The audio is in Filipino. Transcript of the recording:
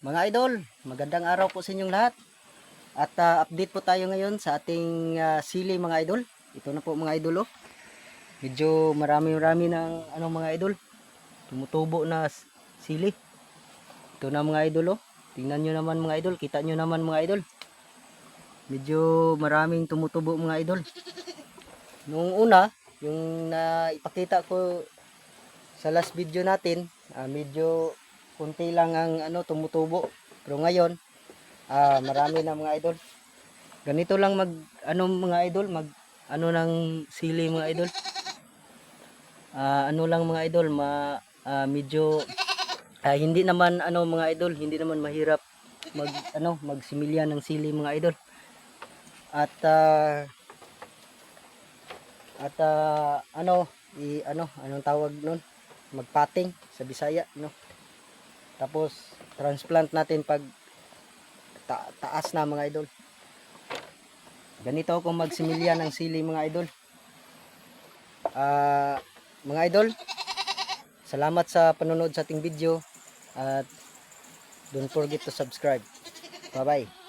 Mga idol, magandang araw po sa inyong lahat. At ah, update po tayo ngayon sa ating ah, sili mga idol. Ito na po mga idol oh. Medyo marami-rami ng ano mga idol. Tumutubo na sili. Ito na mga idol oh. Tingnan nyo naman mga idol, kita nyo naman mga idol. Medyo maraming tumutubo mga idol. Nung una, yung naipakita ko sa last video natin, ah, medyo kunti lang ang ano tumutubo. Pero ngayon, ah marami na mga idol. Ganito lang mag ano mga idol, mag ano ng sili mga idol. Ah, ano lang mga idol, ma ah, medyo ah, hindi naman ano mga idol, hindi naman mahirap mag ano magsimilya ng sili mga idol. At ah, at ah, ano i ano anong tawag nun? Magpating sa Bisaya, no? Tapos transplant natin pag ta- taas na mga idol. Ganito ako magsimilya ng sili mga idol. Ah, mga idol, salamat sa panonood sa ating video at don't forget to subscribe. Bye-bye.